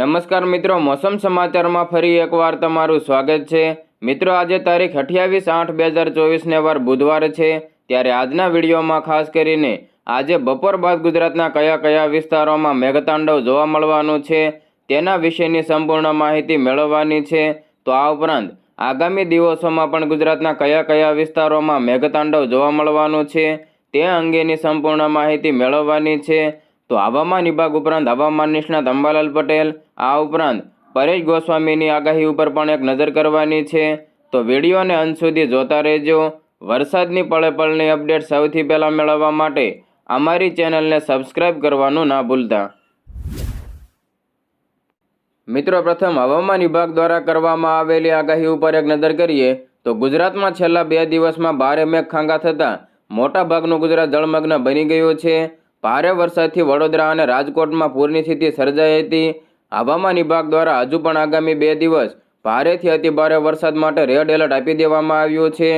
નમસ્કાર મિત્રો, મોસમ સમાચારમાં ફરી એકવાર તમારું સ્વાગત છે. મિત્રો, આજે તારીખ અઠ્યાવીસ આઠ બે હજાર ચોવીસને વાર બુધવાર છે. ત્યારે આજના વિડીયોમાં ખાસ કરીને આજે બપોર બાદ ગુજરાતના કયા કયા વિસ્તારોમાં મેઘતાંડવ જોવા મળવાનું છે, તેના વિશેની સંપૂર્ણ માહિતી મેળવવાની છે. તો આ ઉપરાંત આગામી દિવસોમાં પણ ગુજરાતના કયા કયા વિસ્તારોમાં મેઘતાંડવ જોવા મળવાનું છે, તે અંગેની સંપૂર્ણ માહિતી મેળવવાની છે. તો હવામાન વિભાગ ઉપરાંત હવામાન નિષ્ણાત અંબાલાલ પટેલ, આ ઉપરાંત પરેશ ગોસ્વામીની આગાહી ઉપર પણ એક નજર કરવાની છે. તો વિડીયોને અંત સુધી જોતા રહેજો. વરસાદની પળે પળની અપડેટ સૌથી પહેલાં મેળવવા માટે અમારી ચેનલને સબસ્ક્રાઇબ કરવાનું ના ભૂલતા. મિત્રો, પ્રથમ હવામાન વિભાગ દ્વારા કરવામાં આવેલી આગાહી ઉપર એક નજર કરીએ તો ગુજરાતમાં છેલ્લા બે દિવસમાં ભારે મેઘ ખાંગા થતાં મોટાભાગનું ગુજરાત જળમગ્ન બની ગયું છે. ભારે વરસાદથી વડોદરા અને રાજકોટમાં પૂરની સ્થિતિ સર્જાઈ હતી. હવામાન વિભાગ દ્વારા હજુ પણ આગામી બે દિવસ ભારેથી અતિ ભારે વરસાદ માટે રેડ એલર્ટ આપી દેવામાં આવ્યું છે.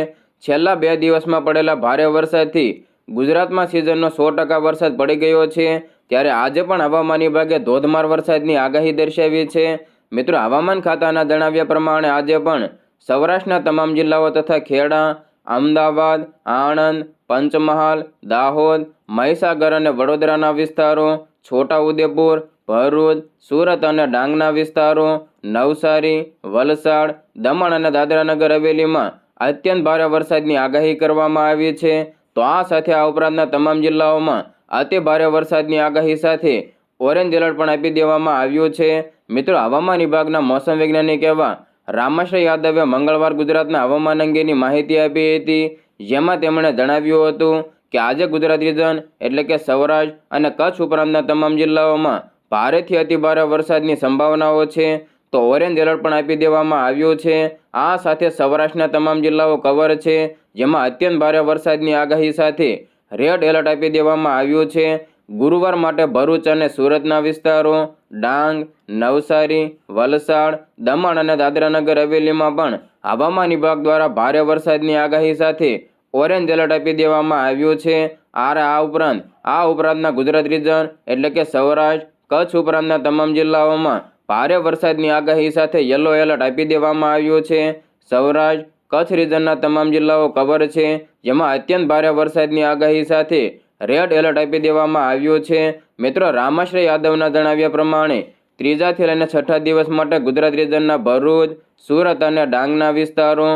છેલ્લા બે દિવસમાં પડેલા ભારે વરસાદથી ગુજરાતમાં સિઝનનો સો ટકા વરસાદ પડી ગયો છે. ત્યારે આજે પણ હવામાન વિભાગે ધોધમાર વરસાદની આગાહી દર્શાવી છે. મિત્રો, હવામાન ખાતાના જણાવ્યા પ્રમાણે આજે પણ સૌરાષ્ટ્રના તમામ જિલ્લાઓ તથા ખેડા, અમદાવાદ, આણંદ પંચમહાલ, દાહોદ, મહીસાગર અને વડોદરાના વિસ્તારો, છોટાઉદેપુર, ભરૂચ, સુરત અને ડાંગના વિસ્તારો, નવસારી, વલસાડ, દમણ અને દાદરાનગર હવેલીમાં અત્યંત ભારે વરસાદની આગાહી કરવામાં આવી છે. તો આ સાથે આ ઉપરાંતના તમામ જિલ્લાઓમાં અતિ ભારે વરસાદની આગાહી સાથે ઓરેન્જ એલર્ટ પણ આપી દેવામાં આવ્યું છે. મિત્રો, હવામાન વિભાગના મોસમ વૈજ્ઞાનિક એવા રામાશ્રય યાદવે મંગળવાર ગુજરાતના હવામાન અંગેની માહિતી આપી હતી જેમાં તેમણે જણાવ્યું હતું કે આજે ગુજરાત રિજન એટલે કે સૌરાષ્ટ્ર અને કચ્છ ઉપરાંતના તમામ જિલ્લાઓમાં ભારેથી અતિભારે વરસાદની સંભાવનાઓ છે. તો ઓરેન્જ એલર્ટ પણ આપી દેવામાં આવ્યું છે. આ સાથે સૌરાષ્ટ્રના તમામ જિલ્લાઓ કવર છે, જેમાં અત્યંત ભારે વરસાદની આગાહી સાથે રેડ એલર્ટ આપી દેવામાં આવ્યું છે. ગુરુવાર માટે ભરૂચ અને સુરતના વિસ્તારો, ડાંગ, નવસારી, વલસાડ, દમણ અને દાદરાનગર હવેલીમાં પણ હવામાન વિભાગ દ્વારા ભારે વરસાદની આગાહી સાથે ઓરેન્જ એલર્ટ આપી દેવામાં આવ્યું છે. આ આ ઉપરાંત, આ ઉપરાંતના ગુજરાત રીજન એટલે કે સૌરાષ્ટ્ર, કચ્છ ઉપરાંતના તમામ જિલ્લાઓમાં ભારે વરસાદની આગાહી સાથે યલો એલર્ટ આપી દેવામાં આવ્યું છે. સૌરાષ્ટ્ર, કચ્છ રીજનના તમામ જિલ્લાઓ કવર છે, જેમાં અત્યંત ભારે વરસાદની આગાહી સાથે રેડ એલર્ટ આપી દેવામાં આવ્યું છે. મિત્રો, રામાશ્રય યાદવના જણાવ્યા પ્રમાણે ત્રીજાથી લઈને છઠ્ઠા દિવસ માટે ગુજરાત રીજનના ભરૂચ, સુરત અને ડાંગના વિસ્તારો,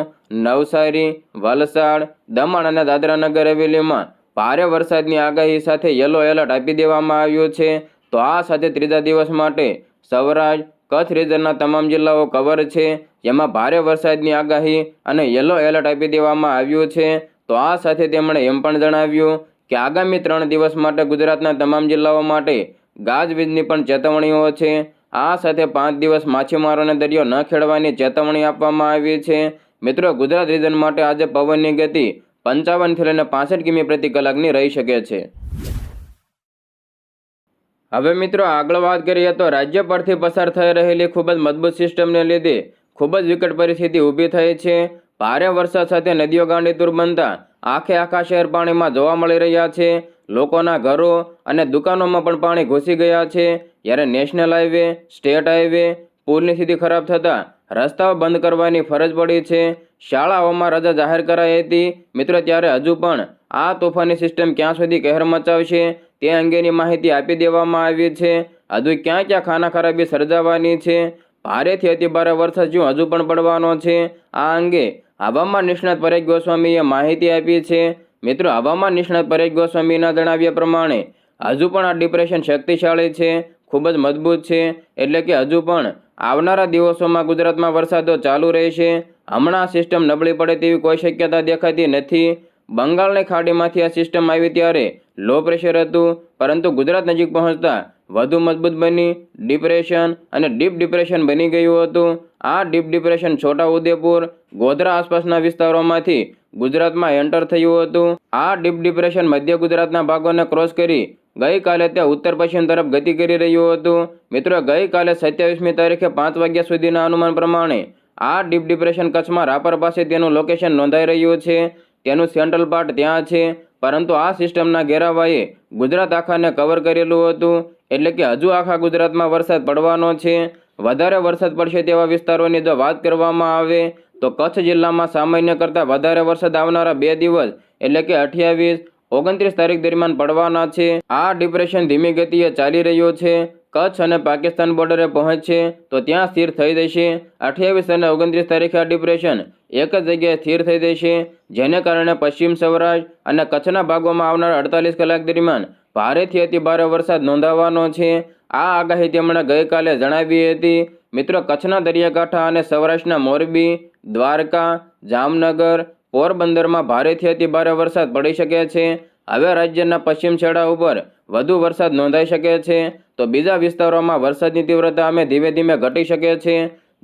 નવસારી, વલસાડ, દમણ અને દાદરાનગર હવેલીમાં ભારે વરસાદની આગાહી સાથે યલો એલર્ટ આપી દેવામાં આવ્યું છે. તો આ સાથે ત્રીજા દિવસ માટે સૌરાષ્ટ્ર, કચ્છ રીજનના તમામ જિલ્લાઓ કવર છે. જેમાં ભારે વરસાદની આગાહી અને યલો એલર્ટ આપી દેવામાં આવ્યું છે. તો આ સાથે તેમણે એમ પણ જણાવ્યું કે આગામી ત્રણ દિવસ માટે ગુજરાતના તમામ જિલ્લાઓ માટે ગાજવીજની પણ ચેતવણીઓ છે. આ સાથે પાંચ દિવસ માછીમારોને દરિયો ન ખેડવાની ચેતવણી આપવામાં આવી છે. મિત્રો, ગુજરાત રીજન માટે આજે પવનની ગતિ પંચાવનથી લઈને પાસઠ કિમી પ્રતિ કલાકની રહી શકે છે. હવે મિત્રો, આગળ વાત કરીએ તો રાજ્ય પરથી પસાર થઈ રહેલી ખૂબ જ મજબૂત સિસ્ટમને લીધે ખૂબ જ વિકટ પરિસ્થિતિ ઊભી થઈ છે. ભારે વરસાદ સાથે નદીઓ ગાંડીતુર બનતા આખે આખા શહેર પાણીમાં જોવા મળી રહ્યા છે. લોકોના ઘરો અને દુકાનોમાં પણ પાણી ઘૂસી ગયા છે. જ્યારે નેશનલ હાઈવે, સ્ટેટ હાઈવે પુલની સ્થિતિ ખરાબ થતાં રસ્તાઓ બંધ કરવાની ફરજ પડી છે. શાળાઓમાં રજા જાહેર કરાઈ હતી. મિત્રો, ત્યારે હજુ પણ આ તોફાની સિસ્ટમ ક્યાં સુધી કહેર મચાવશે તે અંગેની માહિતી આપી દેવામાં આવી છે. હજુ ક્યાં ક્યાં ખાના ખરાબી સર્જાવાની છે? ભારેથી અતિભારે વરસાદ હજુ પણ પડવાનો છે. આ અંગે હવામાન નિષ્ણાત પરેશ ગોસ્વામીએ માહિતી આપી છે. મિત્રો હવામાન નિષ્ણાત પરેશ ગોસ્વામીના જણાવ્યા પ્રમાણે, હજુ પણ આ ડિપ્રેશન શક્તિશાળી છે, ખૂબ જ મજબૂત છે, એટલે કે હજુ પણ આવનારા દિવસોમાં ગુજરાતમાં વરસાદો ચાલુ રહેશે. હમણાં સિસ્ટમ નબળી પડે તેવી કોઈ શક્યતા દેખાતી નથી. બંગાળની ખાડીમાંથી આ સિસ્ટમ આવી ત્યારે લો પ્રેશર હતું, પરંતુ ગુજરાત નજીક પહોંચતા વધુ મજબૂત બની ડિપ્રેશન અને ડીપ ડિપ્રેશન બની ગયું હતું. આ ડીપ ડિપ્રેશન છોટા ઉદેપુર ગોધરા આસપાસના વિસ્તારોમાંથી ગુજરાતમાં એન્ટર થયું હતું. આ ડીપ ડિપ્રેશન મધ્ય ગુજરાતના ભાગોને ક્રોસ કરી ગઈકાલે તે ઉત્તર પશ્ચિમ તરફ ગતિ કરી રહ્યું હતું. મિત્રો, ગઈકાલે સત્યાવીસમી તારીખે પાંચ વાગ્યા સુધીના અનુમાન પ્રમાણે આ ડીપ ડિપ્રેશન કચ્છમાં રાપર પાસે તેનું લોકેશન નોંધાઈ રહ્યું છે. તેનું સેન્ટ્રલ પાર્ટ ત્યાં છે. પરંતુ આ સિસ્ટમના ઘેરાવાએ ગુજરાત આખાને કવર કરેલું હતું. એટલે કે હજુ આખા ગુજરાતમાં વરસાદ પડવાનો છે. વધારે વરસાદ પડશે તેવા વિસ્તારોની જો વાત કરવામાં આવે, તો કચ્છ જિલ્લામાં સામાન્ય કરતાં વધારે વરસાદ આવનારા બે દિવસ, એટલે કે અઠ્યાવીસ, ઓગણત્રીસ તારીખ દરમિયાન પડવાના છે. આ ડિપ્રેશન ધીમી ગતિએ ચાલી રહ્યો છે. કચ્છ અને પાકિસ્તાન બોર્ડરે પહોંચશે, તો ત્યાં સ્થિર થઈ જશે. અઠ્યાવીસ અને ઓગણત્રીસ તારીખે આ ડિપ્રેશન એક જ જગ્યાએ સ્થિર થઈ જશે, જેને કારણે પશ્ચિમ સૌરાષ્ટ્ર અને કચ્છના ભાગોમાં આવનાર અડતાલીસ કલાક દરમિયાન ભારેથી અતિ ભારે વરસાદ નોંધાવાનો છે. આ આગાહી તેમણે ગઈકાલે જણાવી હતી. મિત્રો, કચ્છના દરિયાકાંઠા અને સૌરાષ્ટ્રના મોરબી, દ્વારકા, જામનગર, પોરબંદરમાં ભારેથી અતિ ભારે વરસાદ પડી શકે છે. હવે રાજ્યના પશ્ચિમ છેડા ઉપર વધુ વરસાદ નોંધાઈ શકે છે. તો બીજા વિસ્તારોમાં વરસાદની તીવ્રતા અમે ધીમે ધીમે ઘટી શકે છે.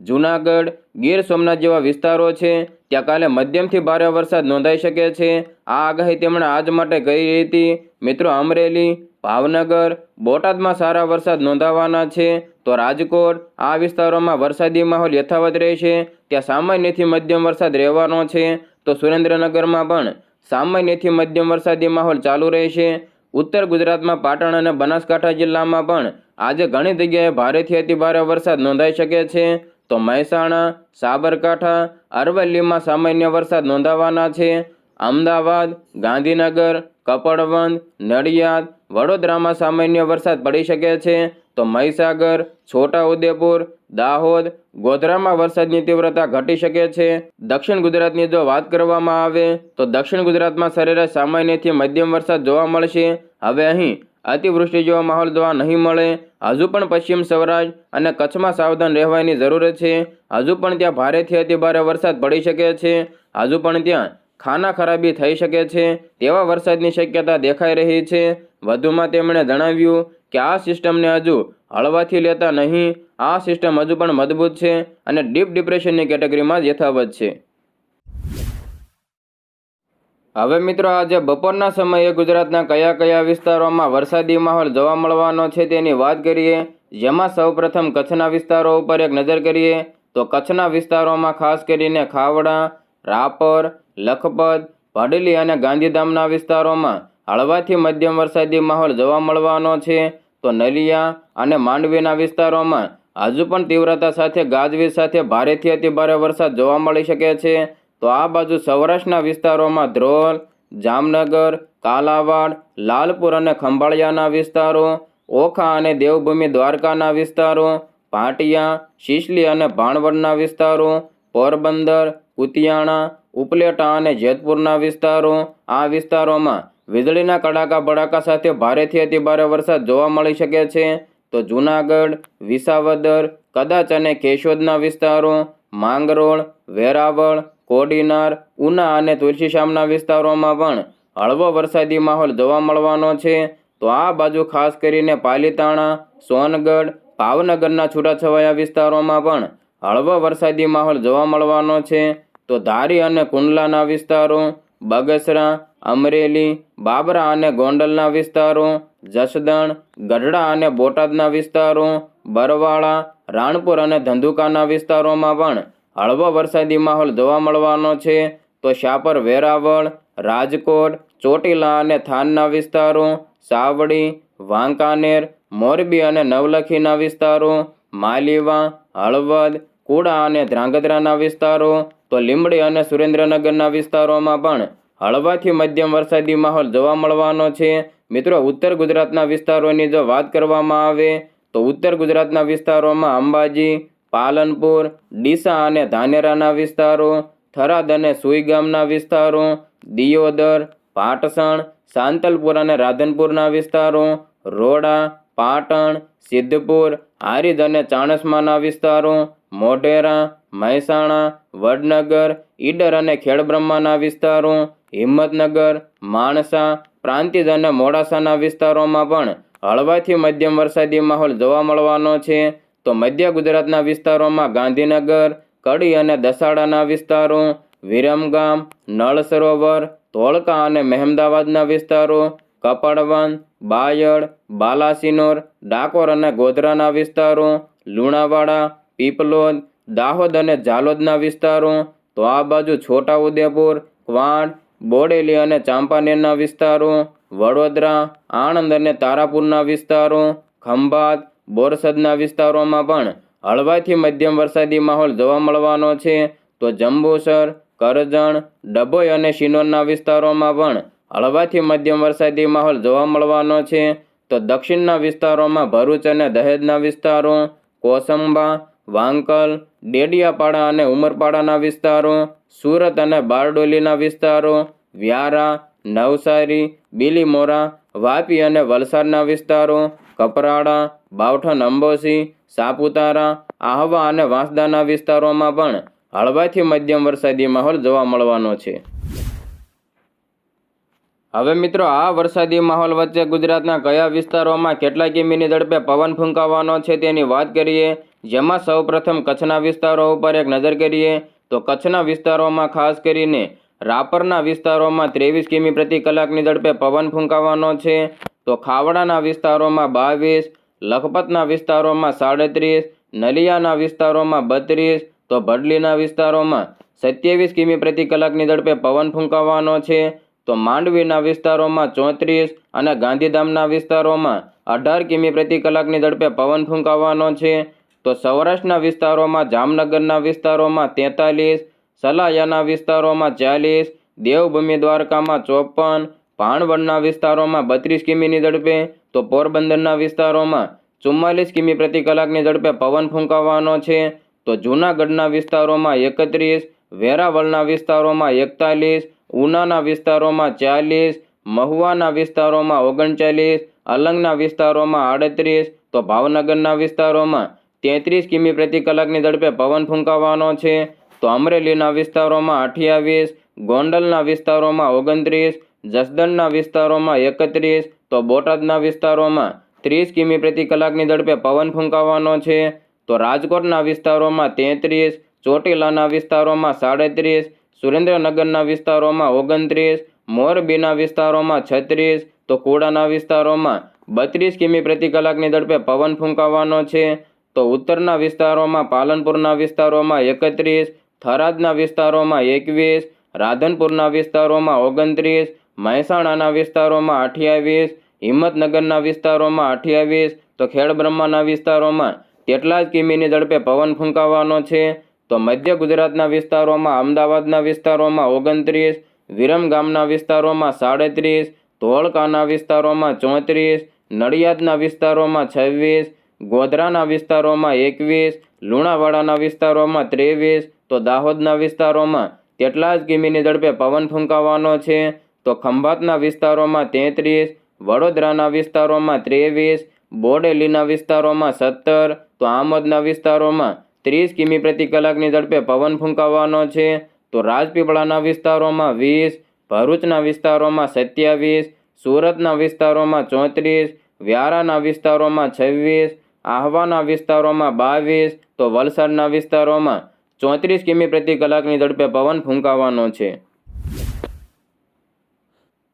જૂનાગઢ ગીર સોમનાથ જેવા વિસ્તારો છે. ત્યાં કાલે મધ્યમથી ભારે વરસાદ નોંધાઈ શકે છે. આ આગાહી તેમણે આજ માટે કરી હતી. મિત્રો, અમરેલી, ભાવનગર, બોટાદમાં સારા વરસાદ નોંધાવાના છે. તો રાજકોટ, આ વિસ્તારોમાં વરસાદી માહોલ યથાવત રહેશે. ત્યાં સામાન્યથી મધ્યમ વરસાદ રહેવાનો છે. તો સુરેન્દ્રનગરમાં પણ સામાન્યથી મધ્યમ વરસાદી માહોલ ચાલુ રહેશે. ઉત્તર ગુજરાતમાં પાટણ અને બનાસકાંઠા જિલ્લામાં પણ આજે ઘણી જગ્યાએ ભારેથી અતિ ભારે વરસાદ નોંધાઈ શકે છે. તો મહેસાણા, સાબરકાંઠા, અરવલ્લીમાં સામાન્ય વરસાદ નોંધાવાના છે. અમદાવાદ, ગાંધીનગર કપડવંદ નડિયાદ, વડોદરામાં સામાન્ય વરસાદ પડી શકે છે. તો મહીસાગર, છોટાઉદેપુર, દાહોદ, ગોધરામાં વરસાદની તીવ્રતા ઘટી શકે છે. દક્ષિણ ગુજરાતની જો વાત કરવામાં આવે, તો દક્ષિણ ગુજરાતમાં સરેરાશ સામાન્યથી મધ્યમ વરસાદ જોવા મળશે. હવે અહીં અતિવૃષ્ટિ જેવો માહોલ જોવા નહીં મળે. હજુ પણ પશ્ચિમ સૌરાષ્ટ્ર અને કચ્છમાં સાવધાન રહેવાની જરૂર છે. હજુ પણ ત્યાં ભારેથી અતિભારે વરસાદ પડી શકે છે. હજુ પણ ત્યાં ખાના ખરાબી થઈ શકે છે. તેવા વરસાદની શક્યતા દેખાઈ રહી છે. વધુમાં તેમણે જણાવ્યું કે આ સિસ્ટમને હજુ હળવાથી લેતા નહીં. આ સિસ્ટમ હજુ પણ મજબૂત છે અને ડીપ ડિપ્રેશનની કેટેગરીમાં જ યથાવત છે. હવે મિત્રો આજે બપોરના સમયે ગુજરાતના કયા કયા વિસ્તારોમાં વરસાદી માહોલ જોવા મળવાનો છે તેની વાત કરીએ. જેમાં સૌપ્રથમ કચ્છના વિસ્તારો ઉપર એક નજર કરીએ તો કચ્છના વિસ્તારોમાં ખાસ કરીને ખાવડા, રાપર, લખપત ભડલી અને ગાંધીધામના વિસ્તારોમાં હળવાથી મધ્યમ વરસાદી માહોલ જોવા મળવાનો છે. તો નલિયા અને માંડવીના વિસ્તારોમાં હજુ પણ તીવ્રતા સાથે ગાજવીજ સાથે ભારેથી અતિભારે વરસાદ જોવા મળી શકે છે. તો આ બાજુ સૌરાષ્ટ્રના વિસ્તારોમાં ધ્રોલ, જામનગર, કાલાવાડ, લાલપુર અને ખંભાળિયાના વિસ્તારો, ઓખા અને દેવભૂમિ દ્વારકાના વિસ્તારો ભાટિયા શિશલી અને ભાણવડના વિસ્તારો, પોરબંદર કુતિયાણા ઉપલેટા અને જેતપુરના વિસ્તારો. આ વિસ્તારોમાં વીજળીના કડાકા ભડાકા સાથે ભારેથી અતિ ભારે વરસાદ જોવા મળી શકે છે. તો જૂનાગઢ, વિસાવદર, કદાચ અને કેશોદના વિસ્તારો, માંગરોળ, વેરાવળ કોડીનાર, ઉના અને તુલસીશ્યામના વિસ્તારોમાં પણ હળવો વરસાદી માહોલ જોવા મળવાનો છે. તો આ બાજુ ખાસ કરીને પાલીતાણા, સોનગઢ, ભાવનગરના છૂટાછવાયા વિસ્તારોમાં પણ હળવો વરસાદી માહોલ જોવા મળવાનો છે. તો ધારી અને કુંડલાના વિસ્તારો, બગસરા, અમરેલી, બાબરા અને ગોંડલના વિસ્તારો, જસદણ, ગઢડા અને બોટાદના વિસ્તારો, બરવાળા, રાણપુર અને ધંધુકાના વિસ્તારોમાં પણ હળવો વરસાદી માહોલ જોવા મળવાનો છે, તો શાપર, વેરાવળ, રાજકોટ, ચોટીલા અને થાનના વિસ્તારો, સાવડી, વાંકાનેર, મોરબી અને નવલખીના વિસ્તારો, માલીવા, હળવદ, કુડા અને ધ્રાંગધ્રાના વિસ્તારો, તો લીંબડી અને સુરેન્દ્રનગરના વિસ્તારોમાં પણ હળવાથી મધ્યમ વરસાદી માહોલ જોવા મળવાનો છે. મિત્રો, ઉત્તર ગુજરાતના વિસ્તારોની જો વાત કરવામાં આવે, તો ઉત્તર ગુજરાતના વિસ્તારોમાં અંબાજી પાલનપુર, ડીસા અને ધાનેરાના વિસ્તારો, થરાદ અને સુઈગામના વિસ્તારો, દિયોદર, પાટસણ, સાંતલપુર અને રાધનપુરના વિસ્તારો, રોડા, પાટણ, સિદ્ધપુર હારીજ અને ચાણસમાના વિસ્તારો, મોઢેરા, મહેસાણા, વડનગર, ઈડર અને ખેડબ્રહ્માના વિસ્તારો, હિંમતનગર, માણસા, પ્રાંતિજ અને મોડાસાના વિસ્તારોમાં પણ હળવાથી મધ્યમ વરસાદી માહોલ જોવા મળવાનો છે. તો મધ્ય ગુજરાતના વિસ્તારોમાં ગાંધીનગર, કડી અને દસાડાના વિસ્તારો, વિરમગામ, નળ સરોવર, ધોળકા અને મહેમદાવાદના વિસ્તારો, કપડવન, બાયડ, બાલાસિનોર, ડાકોર અને ગોધરાના વિસ્તારો, લુણાવાડા, પીપલોદ, દાહોદ અને ઝાલોદના વિસ્તારો, તો આ બાજુ છોટાઉદેપુર ક્વાંટ બોડેલી અને ચાંપાનેરના વિસ્તારો, વડોદરા, આણંદ અને તારાપુરના વિસ્તારો, ખંભાત બોરસદના વિસ્તારોમાં પણ હળવાથી મધ્યમ વરસાદી માહોલ જોવા મળવાનો છે. તો જંબુસર, કરજણ, ડભોઈ અને શિનોરના વિસ્તારોમાં પણ હળવાથી મધ્યમ વરસાદી માહોલ જોવા મળવાનો છે. તો દક્ષિણના વિસ્તારોમાં ભરૂચ અને દહેજના વિસ્તારો, કોસંબા, વાંકલ, ડેડિયાપાડા અને ઉમરપાડાના વિસ્તારો, સુરત અને બારડોલીના વિસ્તારો, વ્યારા, નવસારી, બીલીમોરા, વાપી અને વલસાડના વિસ્તારો કપરાડા બાવઠન અંબોસી સાપુતારા, આહવા અને વાંસદાના વિસ્તારોમાં પણ હળવાથી મધ્યમ વરસાદી માહોલ જોવા મળવાનો છે. હવે મિત્રો, આ વરસાદી માહોલ વચ્ચે ગુજરાતના કયા વિસ્તારોમાં કેટલા કિમીની ઝડપે પવન ફૂંકાવાનો છે તેની વાત કરીએ, જેમાં સૌપ્રથમ કચ્છના વિસ્તારો ઉપર એક નજર કરીએ, તો કચ્છના વિસ્તારોમાં ખાસ કરીને રાપરના વિસ્તારોમાં ત્રેવીસ કિમી પ્રતિ કલાકની ઝડપે પવન ફૂંકાવાનો છે. તો ખાવડાના વિસ્તારોમાં બાવીસ, લખપતના વિસ્તારોમાં સાડત્રીસ, નલિયાના વિસ્તારોમાં બત્રીસ, તો ભડલીના વિસ્તારોમાં સત્યાવીસ કિમી પ્રતિ કલાકની ઝડપે પવન ફૂંકાવાનો છે. તો માંડવીના વિસ્તારોમાં ચોત્રીસ અને ગાંધીધામના વિસ્તારોમાં અઢાર કિમી પ્રતિ કલાકની ઝડપે પવન ફૂંકાવાનો છે. તો સૌરાષ્ટ્રના વિસ્તારોમાં જામનગરના વિસ્તારોમાં તેતાલીસ, સલાયાના વિસ્તારોમાં ચાલીસ, દેવભૂમિ દ્વારકામાં ચોપન ભાણવડના વિસ્તારોમાં બત્રીસ કિમીની ઝડપે, તો પોરબંદરના વિસ્તારોમાં ચુમ્માલીસ કિમી પ્રતિ કલાકની ઝડપે પવન ફૂંકાવાનો છે. તો જૂનાગઢના વિસ્તારોમાં એકત્રીસ, વેરાવળના વિસ્તારોમાં એકતાલીસ, ઉનાના વિસ્તારોમાં ચાલીસ, મહુવાના વિસ્તારોમાં ઓગણચાલીસ, અલંગના વિસ્તારોમાં આડત્રીસ, તો ભાવનગરના વિસ્તારોમાં તેત્રીસ કિમી પ્રતિ કલાકની ઝડપે પવન ફૂંકાવાનો છે. તો અમરેલીના વિસ્તારોમાં અઠ્યાવીસ, ગોંડલના વિસ્તારોમાં ઓગણત્રીસ જસદણના વિસ્તારોમાં એકત્રીસ, તો બોટાદના વિસ્તારોમાં ત્રીસ કિમી પ્રતિ કલાકની ઝડપે પવન ફૂંકાવાનો છે. તો રાજકોટના વિસ્તારોમાં તેત્રીસ, ચોટીલાના વિસ્તારોમાં સાડત્રીસ, સુરેન્દ્રનગરના વિસ્તારોમાં ઓગણત્રીસ, મોરબીના વિસ્તારોમાં છત્રીસ, તો કુડાના વિસ્તારોમાં બત્રીસ કિમી પ્રતિ કલાકની ઝડપે પવન ફૂંકાવાનો છે. તો ઉત્તરના વિસ્તારોમાં પાલનપુરના વિસ્તારોમાં એકત્રીસ, થરાદના વિસ્તારોમાં એકવીસ, રાધનપુરના વિસ્તારોમાં ઓગણત્રીસ મહેસાણાના વિસ્તારોમાં અઠ્યાવીસ હિંમતનગરના વિસ્તારોમાં અઠ્યાવીસ તો ખેડબ્રહ્માના વિસ્તારોમાં તેટલા જ કિમીની ઝડપે પવન ફૂંકાવાનો છે? તો મધ્ય ગુજરાતના વિસ્તારોમાં, અમદાવાદના વિસ્તારોમાં ઓગણત્રીસ વિરમગામના વિસ્તારોમાં સાડત્રીસ, ધોળકાના વિસ્તારોમાં ચોત્રીસ, નડિયાદના વિસ્તારોમાં છવ્વીસ, ગોધરાના વિસ્તારોમાં એકવીસ, લુણાવાડાના વિસ્તારોમાં ત્રેવીસ, તો દાહોદના વિસ્તારોમાં તેટલા જ કિમીની ઝડપે પવન ફૂંકાવાનો છે? તો ખંભાતના વિસ્તારોમાં તેત્રીસ, વડોદરાના વિસ્તારોમાં ત્રેવીસ, બોડેલીના વિસ્તારોમાં સત્તર, તો આમોદના વિસ્તારોમાં ત્રીસ કિમી પ્રતિ કલાકની ઝડપે પવન ફૂંકાવાનો છે. તો રાજપીપળાના વિસ્તારોમાં વીસ, ભરૂચના વિસ્તારોમાં સત્યાવીસ, સુરતના વિસ્તારોમાં ચોત્રીસ, વ્યારાના વિસ્તારોમાં છવ્વીસ, આહવાના વિસ્તારોમાં બાવીસ, તો વલસાડના વિસ્તારોમાં ચોત્રીસ કિમી પ્રતિ કલાકની ઝડપે પવન ફૂંકાવાનો છે.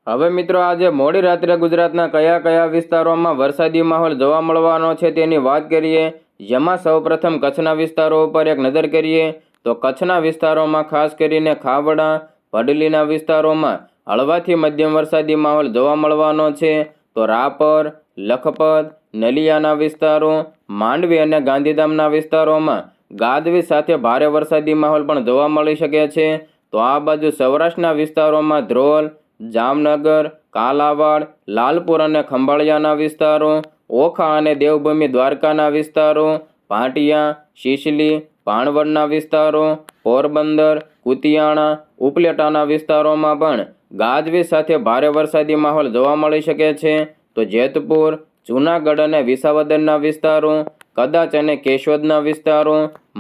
હવે મિત્રો આજે મોડી રાત્રે ગુજરાતના કયા કયા વિસ્તારોમાં વરસાદી માહોલ જોવા મળવાનો છે તેની વાત કરીએ. જેમાં સૌપ્રથમ કચ્છના વિસ્તારો ઉપર એક નજર કરીએ તો કચ્છના વિસ્તારોમાં ખાસ કરીને ખાવડા, ભડલીના વિસ્તારોમાં હળવાથી મધ્યમ વરસાદી માહોલ જોવા મળવાનો છે. તો રાપર, લખપત, નલિયાના વિસ્તારો, માંડવી અને ગાંધીધામના વિસ્તારોમાં ગાદવી સાથે ભારે વરસાદી માહોલ પણ જોવા મળી શકે છે. તો આ બાજુ સૌરાષ્ટ્રના વિસ્તારોમાં ધ્રોલ જામનગર, કાલાવાડ, લાલપુર અને ખંભાળિયાના વિસ્તારો, ઓખા અને દેવભૂમિ દ્વારકાના વિસ્તારો ભાટિયા શિશલી ભાણવડના વિસ્તારો, પોરબંદર, કુતિયાણા, ઉપલેટાના વિસ્તારોમાં પણ ગાજવીજ સાથે ભારે વરસાદી માહોલ જોવા મળી શકે છે. તો જેતપુર, જૂનાગઢ અને વિસાવદરના વિસ્તારો, કદાચ અને કેશોદના વિસ્તારો,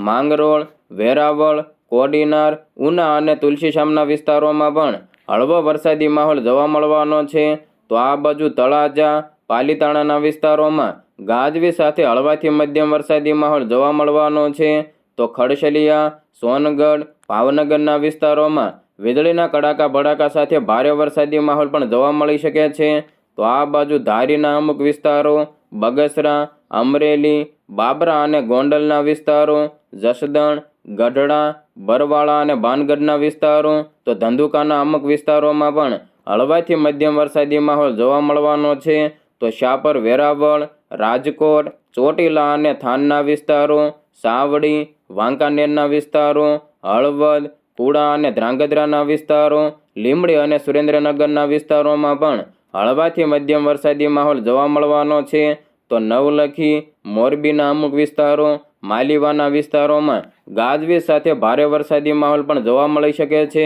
માંગરોળ, વેરાવળ, કોડીનાર, ઉના અને તુલસીશામના વિસ્તારોમાં પણ હળવો વરસાદી માહોલ જોવા મળવાનો છે. તો આ બાજુ તળાજા, પાલીતાણાના વિસ્તારોમાં ગાજવી સાથે હળવાથી મધ્યમ વરસાદી માહોલ જોવા મળવાનો છે. તો ખડશલિયા, સોનગઢ, ભાવનગરના વિસ્તારોમાં વીજળીના કડાકા ભડાકા સાથે ભારે વરસાદી માહોલ પણ જોવા મળી શકે છે. તો આ બાજુ ધારીના અમુક વિસ્તારો, બગસરા, અમરેલી, બાબરા અને ગોંડલના વિસ્તારો, જસદણ, ગઢડા બરવાળા અને ભાનગઢના વિસ્તારો તો ધંધુકાના અમુક વિસ્તારોમાં પણ હળવાથી મધ્યમ વરસાદી માહોલ જોવા મળવાનો છે. તો શાપર, વેરાવળ, રાજકોટ, ચોટીલા અને થાનના વિસ્તારો, સાવડી, વાંકાનેરના વિસ્તારો, હળવદ, પુડા અને ધ્રાંગધ્રાના વિસ્તારો, લીંબડી અને સુરેન્દ્રનગરના વિસ્તારોમાં પણ હળવાથી મધ્યમ વરસાદી માહોલ જોવા મળવાનો છે. તો નવલખી, મોરબીના અમુક વિસ્તારો માલીવાના વિસ્તારોમાં ગાજવીજ સાથે ભારે વરસાદી માહોલ પણ જોવા મળી શકે છે.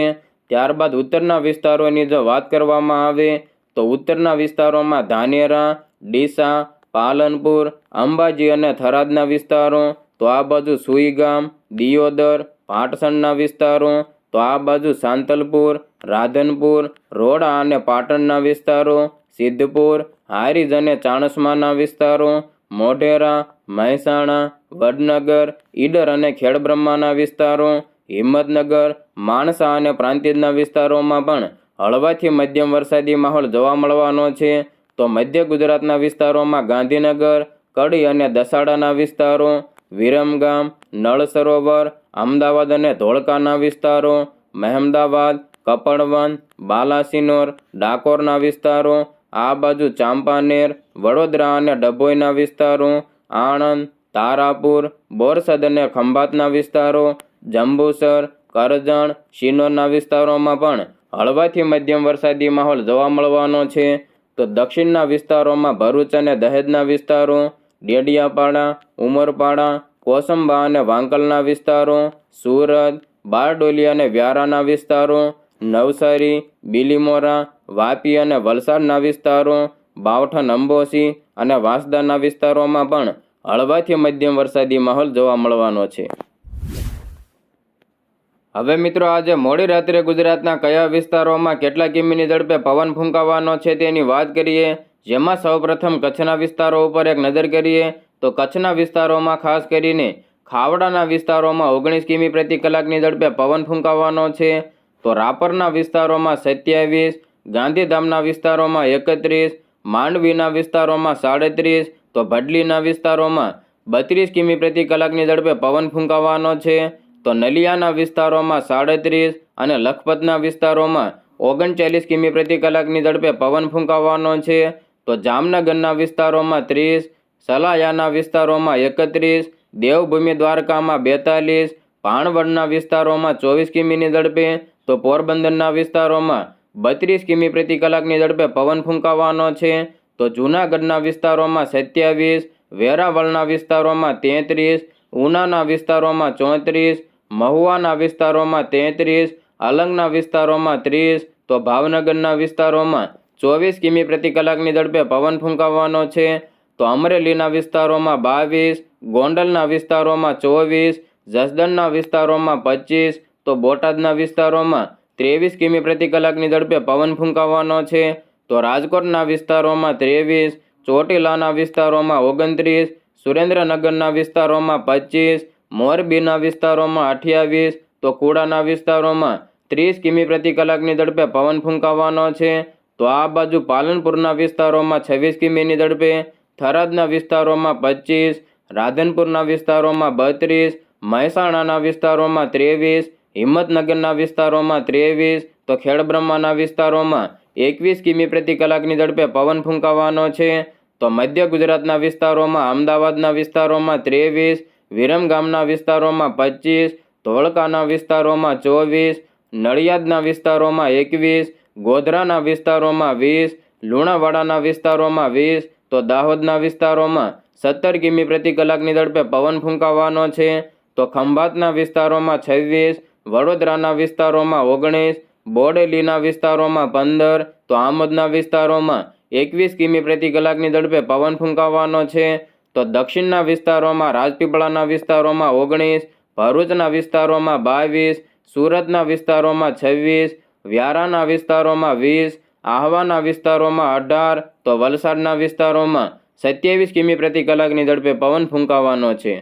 ત્યારબાદ ઉત્તરના વિસ્તારોની જો વાત કરવામાં આવે, તો ઉત્તરના વિસ્તારોમાં ધાનેરા, ડીસા, પાલનપુર, અંબાજી અને થરાદના વિસ્તારો, તો આ બાજુ સુઈગામ, દિયોદર પાટસણના વિસ્તારો, તો આ બાજુ સાંતલપુર, રાધનપુર, રોડા અને પાટણના વિસ્તારો, સિદ્ધપુર, હારીજ અને ચાણસ્માના વિસ્તારો, મોઢેરા મહેસાણા, વડનગર, ઈડર અને ખેડબ્રહ્માના વિસ્તારો, હિંમતનગર, માણસા અને પ્રાંતિજના વિસ્તારોમાં પણ હળવાથી મધ્યમ વરસાદી માહોલ જોવા મળવાનો છે. તો મધ્ય ગુજરાતના વિસ્તારોમાં ગાંધીનગર, કડી અને દસાડાના વિસ્તારો, વિરમગામ, નળ સરોવર, અમદાવાદ અને ધોળકાના વિસ્તારો, મહેમદાવાદ કપડવન બાલાસિનોર, ડાકોરના વિસ્તારો, આ બાજુ ચાંપાનેર, વડોદરા અને ડભોઈના વિસ્તારો આણંદ, તારાપુર, બોરસદ અને ખંભાતના વિસ્તારો, જંબુસર, કરજણ, શિનોરના વિસ્તારોમાં પણ હળવાથી મધ્યમ વરસાદી માહોલ જોવા મળવાનો છે. તો દક્ષિણના વિસ્તારોમાં ભરૂચ અને દહેજના વિસ્તારો, ડેડિયાપાડા, ઉમરપાડા, કોસંબા અને વાંકલના વિસ્તારો, સુરત, બારડોલી અને વ્યારાના વિસ્તારો, નવસારી, બિલીમોરા, વાપી અને વલસાડના વિસ્તારો બાવઠન અંબોસી અને વાંસદાના વિસ્તારોમાં પણ હળવાથી મધ્યમ વરસાદી માહોલ જોવા મળવાનો છે. હવે મિત્રો આજે મોડી રાત્રે ગુજરાતના કયા વિસ્તારોમાં કેટલા કિમીની ઝડપે પવન ફૂંકાવાનો છે તેની વાત કરીએ. જેમાં સૌપ્રથમ કચ્છના વિસ્તારો ઉપર એક નજર કરીએ તો કચ્છના વિસ્તારોમાં ખાસ કરીને ખાવડાના વિસ્તારોમાં ઓગણીસ કિમી પ્રતિ કલાકની ઝડપે પવન ફૂંકાવાનો છે. તો રાપરના વિસ્તારોમાં સત્યાવીસ, ગાંધીધામના વિસ્તારોમાં એકત્રીસ, માંડવીના વિસ્તારોમાં સાડત્રીસ તો ભડલીના વિસ્તારોમાં બત્રીસ કિમી પ્રતિ કલાકની ઝડપે પવન ફૂંકાવાનો છે. તો નલિયાના વિસ્તારોમાં સાડત્રીસ અને લખપતના વિસ્તારોમાં ઓગણચાલીસ કિમી પ્રતિ કલાકની ઝડપે પવન ફૂંકાવાનો છે. તો જામનગરના વિસ્તારોમાં ત્રીસ, સલાયાના વિસ્તારોમાં એકત્રીસ, દેવભૂમિ દ્વારકામાં બેતાલીસ ભાણવડના વિસ્તારોમાં ચોવીસ કિમીની ઝડપે, તો પોરબંદરના વિસ્તારોમાં બત્રીસ કિમી પ્રતિ કલાકની ઝડપે પવન ફૂંકાવાનો છે. તો જૂનાગઢના વિસ્તારોમાં સત્યાવીસ, વેરાવળના વિસ્તારોમાં તેત્રીસ, ઉનાના વિસ્તારોમાં ચોત્રીસ, મહુવાના વિસ્તારોમાં તેત્રીસ અલંગના વિસ્તારોમાં ત્રીસ, તો ભાવનગરના વિસ્તારોમાં ચોવીસ કિમી પ્રતિ કલાકની ઝડપે પવન ફૂંકાવવાનો છે. તો અમરેલીના વિસ્તારોમાં બાવીસ, ગોંડલના વિસ્તારોમાં ચોવીસ, જસદણના વિસ્તારોમાં પચીસ, તો બોટાદના વિસ્તારોમાં ત્રેવીસ કિમી પ્રતિ કલાકની ઝડપે પવન ફૂંકાવવાનો છે. તો રાજકોટના વિસ્તારોમાં ત્રેવીસ, ચોટીલાના વિસ્તારોમાં ઓગણત્રીસ, સુરેન્દ્રનગરના વિસ્તારોમાં પચીસ, મોરબીના વિસ્તારોમાં અઠ્યાવીસ, તો કુડાના વિસ્તારોમાં ત્રીસ કિમી પ્રતિ કલાકની ઝડપે પવન ફૂંકાવાનો છે. તો આ બાજુ પાલનપુરના વિસ્તારોમાં છવ્વીસ કિમીની ઝડપે, થરાદના વિસ્તારોમાં પચીસ, રાધનપુરના વિસ્તારોમાં બત્રીસ, મહેસાણાના વિસ્તારોમાં ત્રેવીસ, હિંમતનગરના વિસ્તારોમાં ત્રેવીસ, તો ખેડબ્રહ્માના વિસ્તારોમાં એકવીસ કિમી પ્રતિ કલાકની ઝડપે પવન ફૂંકાવાનો છે. તો મધ્ય ગુજરાતના વિસ્તારોમાં, અમદાવાદના વિસ્તારોમાં ત્રેવીસ વિરમગામના વિસ્તારોમાં પચીસ, ધોળકાના વિસ્તારોમાં ચોવીસ, નડિયાદના વિસ્તારોમાં એકવીસ, ગોધરાના વિસ્તારોમાં વીસ, લુણાવાડાના વિસ્તારોમાં વીસ, તો દાહોદના વિસ્તારોમાં સત્તર કિમી પ્રતિ કલાકની ઝડપે પવન ફૂંકાવાનો છે. તો ખંભાતના વિસ્તારોમાં છવ્વીસ, વડોદરાના વિસ્તારોમાં ઓગણીસ બોડેલીના વિસ્તારોમાં પંદર, તો આમદના વિસ્તારોમાં એકવીસ કિમી પ્રતિ કલાકની ઝડપે પવન ફૂંકાવાનો છે. તો દક્ષિણના વિસ્તારોમાં, રાજપીપળાના વિસ્તારોમાં ઓગણીસ, ભરૂચના વિસ્તારોમાં બાવીસ, સુરતના વિસ્તારોમાં છવ્વીસ, વ્યારાના વિસ્તારોમાં વીસ, આહવાના વિસ્તારોમાં અઢાર, તો વલસાડના વિસ્તારોમાં સત્યાવીસ કિમી પ્રતિ કલાકની ઝડપે પવન ફૂંકાવાનો છે.